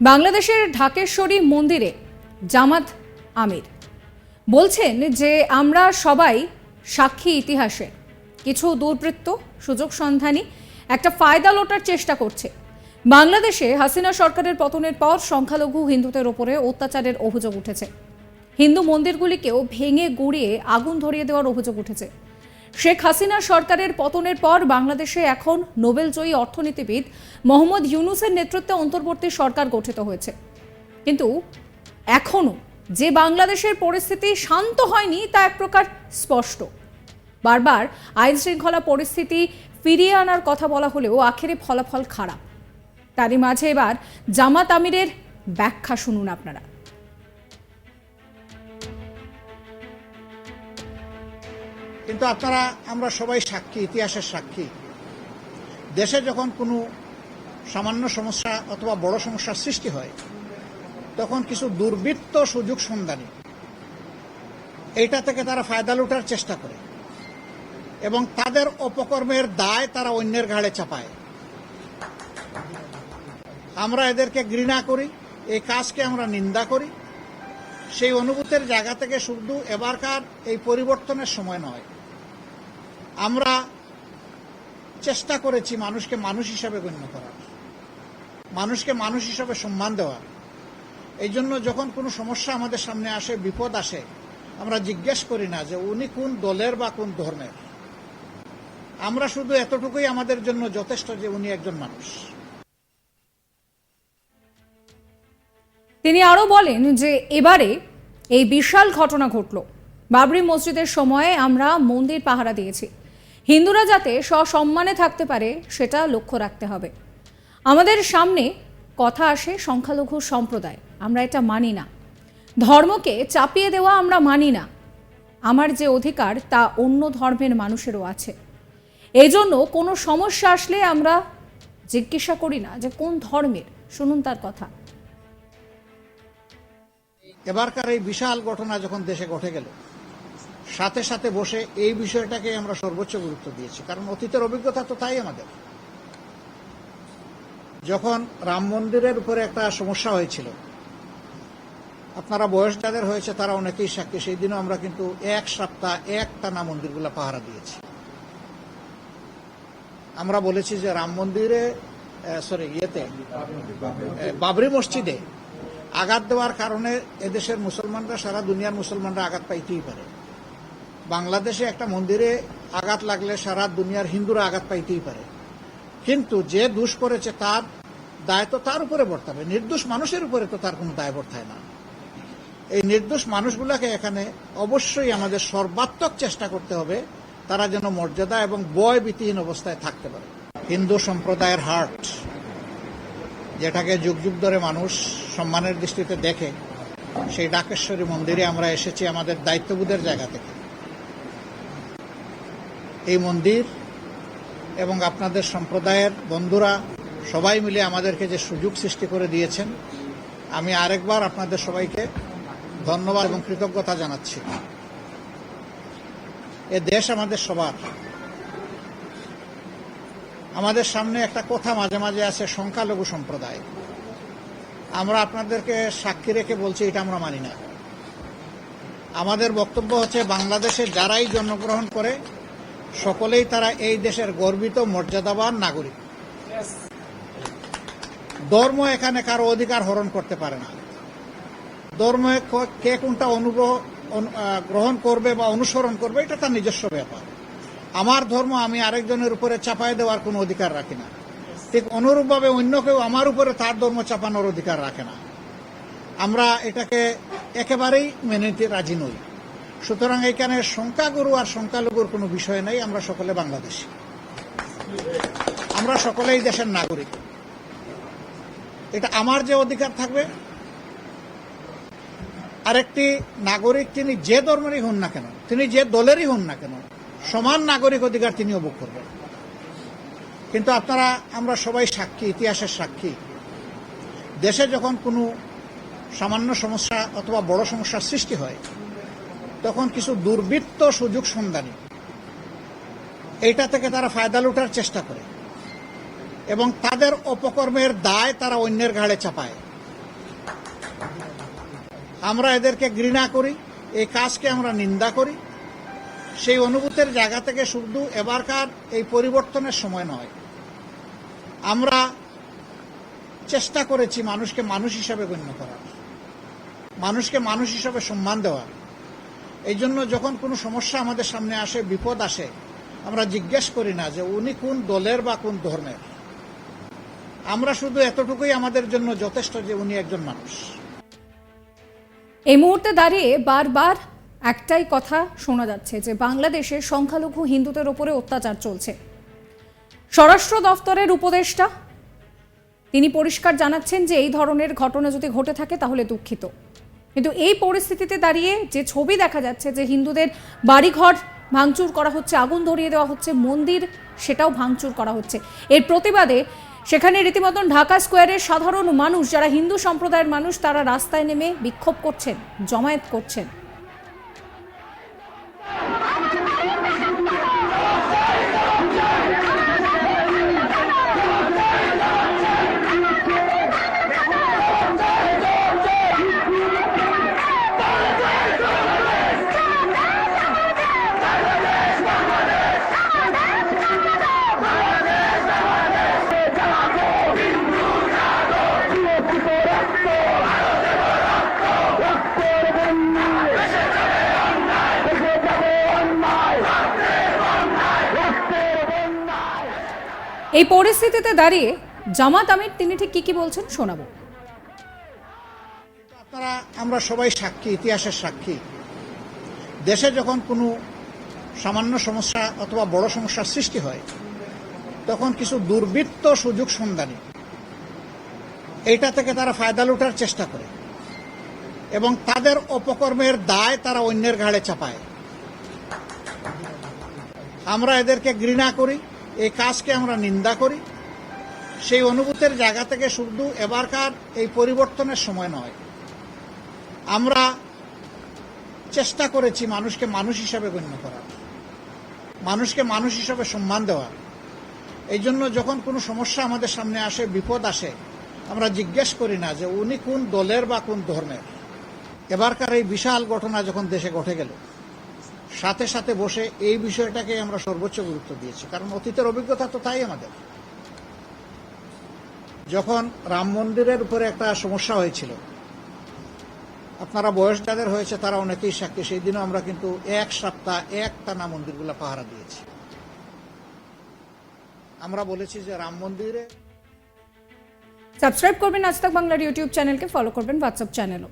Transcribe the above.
বাংলাদেশের ঢাকেশ্বরী মন্দিরে জামাত আমির। বলছেন যে আমরা সবাই সাক্ষী ইতিহাসে। কিছু দুর্বৃত্ত, সুযোগ সন্ধানী, একটা ফায়দা লোটার চেষ্টা করছে। বাংলাদেশে হাসিনা সরকারের পতনের পর সংখ্যালঘু হিন্দুদের ওপরে অত্যাচারের অভিযোগ উঠেছে। হিন্দু মন্দিরগুলিকেও ভেঙে গুঁড়িয়ে আগুন ধরিয়ে দেওয়ার অভিযোগ উঠেছে। শেখ হাসিনা সরকারের পতনের পর বাংলাদেশে এখন নোবেলজয়ী অর্থনীতিবিদ মোহাম্মদ ইউনুসের নেতৃত্বে অন্তর্বর্তী সরকার গঠিত হয়েছে। কিন্তু এখনও যে বাংলাদেশের পরিস্থিতি শান্ত হয়নি তা এক প্রকার স্পষ্ট। বারবার আইন শৃঙ্খলা পরিস্থিতি ফিরিয়ে আনার কথা বলা হলেও আখেরে ফলাফল খারাপ। তারই মাঝে এবার জামাত আমিরের ব্যাখ্যা শুনুন আপনারা। কিন্তু আপনারা, আমরা সবাই সাক্ষী, ইতিহাসের সাক্ষী। দেশে যখন কোনো সামান্য সমস্যা অথবা বড় সমস্যার সৃষ্টি হয়, তখন কিছু দুর্বৃত্ত সুযোগ সন্ধানী, এইটা থেকে তারা ফায়দা লুটার চেষ্টা করে এবং তাদের অপকর্মের দায় তারা অন্যের ঘাড়ে চাপায়। আমরা এদেরকে ঘৃণা করি, এই কাজকে আমরা নিন্দা করি। সেই অনুভূতির জায়গা থেকে শুধু এবারকার এই পরিবর্তনের সময় নয় আমরা চেষ্টা করেছি মানুষকে মানুষ হিসাবে গণ্য করার। মানুষকে মানুষ হিসাবে সম্মান দেওয়ার। এই জন্য যখন কোনো সমস্যা আমাদের সামনে আসে, বিপদ আসে, আমরা জিজ্ঞেস করি না যে উনি কোন দলের বা কোন ধর্মের। আমরা শুধু এতটুকুই আমাদের জন্য যথেষ্ট যে উনি একজন মানুষ। তিনি আরও বলেন যে এবারে এই বিশাল ঘটনা ঘটল। বাবরি মসজিদের সময়ে আমরা মন্দির পাহারা দিয়েছি। হিন্দুরা যাতে সসম্মানে থাকতে পারে, সেটা লক্ষ্য রাখতে হবে। আমাদের সামনে কথা আসে সংখ্যালঘু সম্প্রদায়, আমরা এটা মানি না। ধর্মকে চাপিয়ে দেওয়া আমরা মানি না। আমার যে অধিকার, তা অন্য ধর্মের মানুষেরও আছে। এই জন্য কোনো সমস্যা আসলে আমরা জিজ্ঞাসা করি না যে কোন ধর্মের, শুনুন তার কথা। এবারকার এই বিশাল ঘটনা যখন দেশে ঘটে গেল সাথে সাথে বসে এই বিষয়টাকে আমরা সর্বোচ্চ গুরুত্ব দিয়েছি। কারণ অতীতের অভিজ্ঞতা তো তাই আমাদের। যখন রাম মন্দিরের উপরে একটা সমস্যা হয়েছিল, আপনারা বয়স যাদের হয়েছে তারা অনেকেই সাক্ষী, সেই দিনও আমরা কিন্তু এক সপ্তাহ এক টানা মন্দিরগুলো পাহারা দিয়েছি। আমরা বলেছি যে রাম মন্দিরে সরি ইয়েতে বাবরি মসজিদে আঘাত দেওয়ার কারণে এদেশের মুসলমানরা, সারা দুনিয়ার মুসলমানরা আঘাত পাইতেই পারে। বাংলাদেশে একটা মন্দিরে আঘাত লাগলে সারা দুনিয়ার হিন্দুরা আঘাত পাইতেই পারে। কিন্তু যে দোষ করেছে তার দায় তো তার উপরে বর্তাবে। নির্দোষ মানুষের উপরে তো তার কোনো দায় বর্তায় না। এই নির্দোষ মানুষগুলোকে এখানে অবশ্যই আমাদের সর্বাত্মক চেষ্টা করতে হবে, তারা যেন মর্যাদা এবং বয় বিতিহীন অবস্থায় থাকতে পারে। হিন্দু সম্প্রদায়ের হার্ট, যেটাকে যুগ যুগ ধরে মানুষ সম্মানের দৃষ্টিতে দেখে, সেই ডাকেশ্বরী মন্দিরে আমরা এসেছি আমাদের দায়িত্ববোধের জায়গা থেকে। এই মন্দির এবং আপনাদের সম্প্রদায়ের বন্ধুরা সবাই মিলে আমাদেরকে যে সুযোগ সৃষ্টি করে দিয়েছেন, আমি আরেকবার আপনাদের সবাইকে ধন্যবাদ এবং কৃতজ্ঞতা জানাচ্ছি। এ দেশ আমাদের সবার। আমাদের সামনে একটা কথা মাঝে মাঝে আছে, সংখ্যালঘু সম্প্রদায়। আমরা আপনাদেরকে সাক্ষী রেখে বলছি, এটা আমরা মানি না। আমাদের বক্তব্য হচ্ছে, বাংলাদেশে যারাই জন্মগ্রহণ করে সকলেই তারা এই দেশের গর্বিত মর্যাদাবান নাগরিক। ধর্ম এখানে কারও অধিকার হরণ করতে পারে না। ধর্ম ক- কোনটা অনুগ্রহ গ্রহণ করবে বা অনুসরণ করবে এটা তার নিজস্ব ব্যাপার। আমার ধর্ম আমি আরেকজনের উপরে চাপাই দেওয়ার কোনো অধিকার রাখি না। ঠিক অনুরূপভাবে অন্য কেউ আমার উপরে তার ধর্ম চাপানোর অধিকার রাখে না। আমরা এটাকে একেবারেই মেনে নিতে রাজি নই। সুতরাং এখানে সংখ্যাগুরু আর সংখ্যালঘুর কোনো বিষয় নেই, আমরা সকলে বাংলাদেশি। আমরা সকলেই দেশের নাগরিক। এটা আমার যে অধিকার থাকবে, আরেকটি নাগরিক তিনি যে ধর্মেরই হন না কেন, তিনি যে দলেরই হন না কেন, সমান নাগরিক অধিকার তিনিও ভোগ করবেন। কিন্তু আপনারা, আমরা সবাই সাক্ষী, ইতিহাসের সাক্ষী। দেশে যখন কোনো সামান্য সমস্যা অথবা বড় সমস্যার সৃষ্টি হয় তখন কিছু দুর্বৃত্ত সুযোগ সন্ধানী। এইটা থেকে তারা ফায়দা লুটার চেষ্টা করে। এবং তাদের অপকর্মের দায় তারা অন্যের ঘাড়ে চাপায়। আমরা এদেরকে ঘৃণা করি, এই কাজকে আমরা নিন্দা করি। সেই অনুভূতির জায়গা থেকে শুধু এবারকার এই পরিবর্তনের সময় নয়। আমরা চেষ্টা করেছি মানুষকে মানুষ হিসাবে গণ্য করার। মানুষকে মানুষ হিসাবে সম্মান দেওয়ার। এই জন্য যখন কোনো সমস্যা আমাদের সামনে আসে, বিপদ আসে, আমরা জিজ্ঞেস করি না যে উনি কোন দলের বা কোন ধর্মের। আমরা শুধু এতটুকুই আমাদের জন্য যথেষ্ট যে উনি একজন মানুষ। এই মুহূর্তে দাঁড়িয়ে বারবার একটাই কথা শোনা যাচ্ছে যে বাংলাদেশে সংখ্যালঘু হিন্দুদের ওপরে অত্যাচার চলছে। স্বরাষ্ট্র দফতরের উপদেষ্টা, তিনি পরিষ্কার জানাচ্ছেন যে এই ধরনের ঘটনা যদি ঘটে থাকে তাহলে দুঃখিত। কিন্তু এই পরিস্থিতিতে দাঁড়িয়ে যে ছবি দেখা যাচ্ছে যে হিন্দুদের বাড়িঘর ভাঙচুর করা হচ্ছে, আগুন ধরিয়ে দেওয়া হচ্ছে, মন্দির সেটাও ভাঙচুর করা হচ্ছে। এর প্রতিবাদে সেখানে রীতিমতন ঢাকা স্কোয়ারের সাধারণ মানুষ, যারা হিন্দু সম্প্রদায়ের মানুষ, তারা রাস্তায় নেমে বিক্ষোভ করছেন, জমায়েত করছেন। এই পরিস্থিতিতে দাঁড়িয়ে জামাত আমির, তিনি ঠিক কি কি বলছেন শোনাবো। আপনারা, আমরা সবাই সাক্ষী, ইতিহাসের সাক্ষী। দেশে যখন কোনো সামান্য সমস্যা অথবা বড় সমস্যার সৃষ্টি হয়, তখন কিছু দুর্বৃত্ত সুযোগ সন্ধানী। এইটা থেকে তারা ফায়দা লুটার চেষ্টা করে। এবং তাদের অপকর্মের দায় তারা অন্যের ঘাড়ে চাপায়। আমরা এদেরকে ঘৃণা করি এই কাজকে আমরা নিন্দা করি। সেই অনুভূতির জায়গা থেকে শুধু এবারকার এই পরিবর্তনের সময় নয়। আমরা চেষ্টা করেছি মানুষকে মানুষ হিসাবে গণ্য করার। মানুষকে মানুষ হিসাবে সম্মান দেওয়ার। এই জন্য যখন কোনো সমস্যা আমাদের সামনে আসে, বিপদ আসে, আমরা জিজ্ঞেস করি না যে উনি কোন দলের বা কোন ধর্মের। এবারকার এই বিশাল ঘটনা যখন দেশে ঘটে গেল সাথে সাথে বসে এই বিষয়টাকে আমরা সর্বোচ্চ গুরুত্ব দিয়েছি। কারণ অতীতের অভিজ্ঞতা তো তাই আমাদের। যখন রাম মন্দিরের উপরে একটা সমস্যা হয়েছিল, আপনারা বয়স যাদের হয়েছে তারা অনেকেই সাক্ষী, সেই দিনও আমরা কিন্তু এক সপ্তাহ এক টানা মন্দিরগুলো পাহারা দিয়েছি। আমরা বলেছি যে রাম মন্দিরে সাবস্ক্রাইব করবেন আজ বাংলার ইউটিউব চ্যানেলকে, ফলো করবেন হোয়াটসঅ্যাপ চ্যানেলও।